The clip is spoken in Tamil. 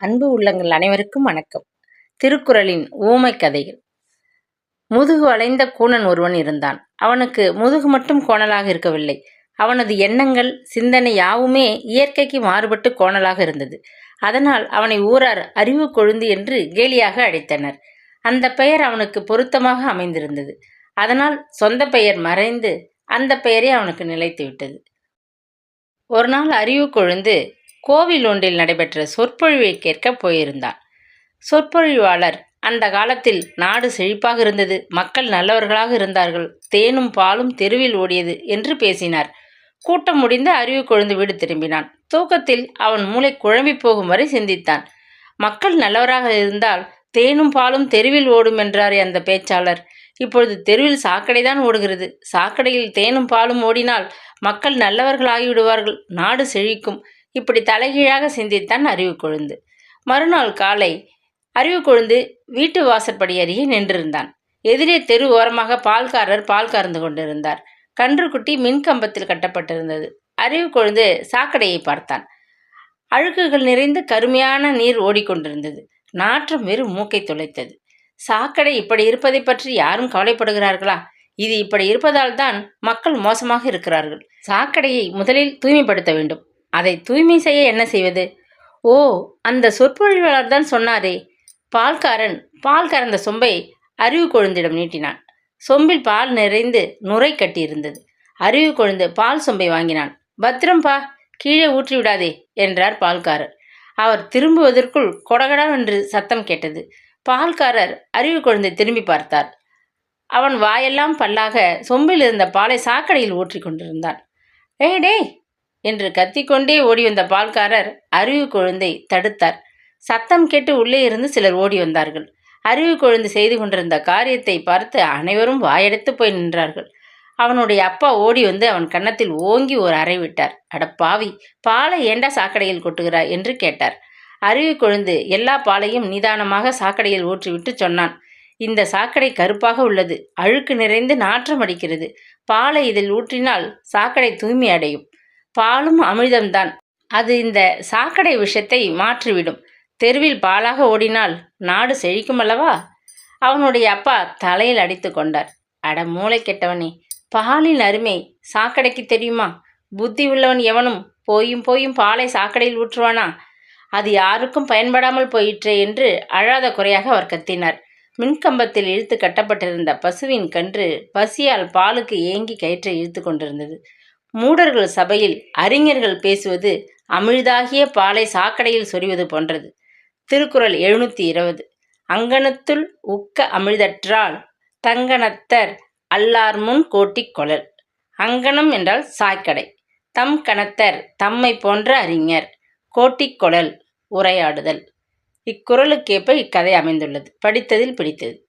அன்பு உள்ளங்கள் அனைவருக்கும் வணக்கம். திருக்குறளின் ஊமை கதைகள். முதுகு வளைந்த கூணன் ஒருவன் இருந்தான். அவனுக்கு முதுகு மட்டும் கோணலாக இருக்கவில்லை. அவனது எண்ணங்கள் சிந்தனை யாவுமே இயற்கைக்கு மாறுபட்டு கோணலாக இருந்தது. அதனால் அவனை ஊரார் அறிவு கொழுந்து என்று கேலியாக அழைத்தனர். அந்த பெயர் அவனுக்கு பொருத்தமாக அமைந்திருந்தது. அதனால் சொந்த பெயர் மறைந்து அந்த பெயரே அவனுக்கு நிலைத்துவிட்டது ஒரு நாள் அறிவு கொழுந்து கோவில் ஒன்றில் நடைபெற்ற சொற்பொழிவை கேட்க போயிருந்தான். சொற்பொழிவாளர் அந்த காலத்தில் நாடு செழிப்பாக இருந்தது மக்கள் நல்லவர்களாக இருந்தார்கள் தேனும் பாலும் தெருவில் ஓடியது என்று பேசினார். கூட்டம் முடிந்து அறிவு கொழுந்து வீடு திரும்பினான். தூக்கத்தில் அவன் மூளை குழம்பி போகும் வரை சிந்தித்தான். மக்கள் நல்லவராக இருந்தால் தேனும் பாலும் தெருவில் ஓடும் என்றாரே அந்த பேச்சாளர். இப்பொழுது தெருவில் சாக்கடை தான் ஓடுகிறது. சாக்கடையில் தேனும் பாலும் ஓடினால் மக்கள் நல்லவர்களாகிவிடுவார்கள். நாடு செழிக்கும். இப்படி தலைகீழாக சிந்தித்தான் அறிவு கொழுந்து. மறுநாள் காலை அறிவு கொழுந்து வீட்டு வாசற்படி அருகே நின்றிருந்தான். எதிரே தெரு ஓரமாக பால்காரர் பால் கறந்து கொண்டிருந்தார். கன்றுக்குட்டி மின்கம்பத்தில் கட்டப்பட்டிருந்தது. அறிவு கொழுந்து சாக்கடையை பார்த்தான். அழுக்குகள் நிறைந்த கருமையான நீர் ஓடிக்கொண்டிருந்தது. நாற்றம் வெறும் மூக்கை துளைத்தது. சாக்கடை இப்படி இருப்பதை பற்றி யாரும் கவலைப்படுகிறார்களா? இது இப்படி இருப்பதால் தான் மக்கள் மோசமாக இருக்கிறார்கள். சாக்கடையை முதலில் தூய்மைப்படுத்த வேண்டும். அதை தூய்மை செய்ய என்ன செய்வது? ஓ அந்த சொற்பொழிவாளர் தான் சொன்னாரே. பால்காரன் பால் கறந்த சொம்பை அறிவு கொழுந்திடம் நீட்டினான். சொம்பில் பால் நிறைந்து நுரை கட்டியிருந்தது. அறிவு கொழுந்து பால் சொம்பை வாங்கினான். பத்திரம் பா கீழே ஊற்றி விடாதே என்றார் பால்காரர். அவர் திரும்புவதற்குள் கொடகடா என்று சத்தம் கேட்டது. பால்காரர் அறிவு கொழுந்தை திரும்பி பார்த்தார். அவன் வாயெல்லாம் பல்லாக சொம்பில் இருந்த பாலை சாக்கடையில் ஊற்றி கொண்டிருந்தான். டேய் டேய் என்று கத்திக்கொண்டே ஓடி வந்த பால்காரர் அறிவு கொழுந்தை தடுத்தார். சத்தம் கேட்டு உள்ளே இருந்து சிலர் ஓடி வந்தார்கள். அறிவு கொழுந்து செய்து கொண்டிருந்த காரியத்தை பார்த்து அனைவரும் வாயெடுத்து போய் நின்றார்கள். அவனுடைய அப்பா ஓடி வந்து அவன் கன்னத்தில் ஓங்கி ஒரு அறை விட்டார். அட பாவி பாலை ஏண்டா சாக்கடையில் கொட்டுகிறாய் என்று கேட்டார். அறிவு கொழுந்து எல்லா பாலையும் நிதானமாக சாக்கடையில் ஊற்றிவிட்டு சொன்னான். இந்த சாக்கடை கருப்பாக உள்ளது அழுக்கு நிறைந்து நாற்றம் அடிக்கிறது. பாலை இதில் ஊற்றினால் சாக்கடை தூய்மை அடையும். பாலும் அமிர்தம்தான். அது இந்த சாக்கடை விஷத்தை மாற்றிவிடும். தெருவில் பாலாக ஓடினால் நாடு செழிக்கும் அல்லவா? அவனுடைய அப்பா தலையில் அடித்து கொண்டார். அட மூளை கெட்டவனே பாலின் அருமை சாக்கடைக்கு தெரியுமா? புத்தி உள்ளவன் எவனும் போயும் போயும் பாலை சாக்கடையில் ஊற்றுவானா? அது யாருக்கும் பயன்படாமல் போயிற்றே என்று அழாத குறையாக அவர் கத்தினார். மின்கம்பத்தில் இழுத்து கட்டப்பட்டிருந்த பசுவின் கன்று பசியால் பாலுக்கு ஏங்கி கயிற்றை இழுத்து கொண்டிருந்தது. மூடர்கள் சபையில் அறிஞர்கள் பேசுவது அமிழ்தாகிய பாலை சாக்கடையில் சொறிவது போன்றது. திருக்குறள் எழுநூற்றி இருபது. அங்கனத்துள் உக்க அமிழ்தற்றால் தங்கணத்தர் அல்லார் முன் கோட்டிக் கொழல். அங்கனம் என்றால் சாக்கடை தம் கணத்தர் தம்மை போன்ற அறிஞர். கோட்டிக் கொழல் உரையாடுதல். இக்குறளுக்கேற்ப இக்கதை அமைந்துள்ளது. படித்ததில் பிடித்தது.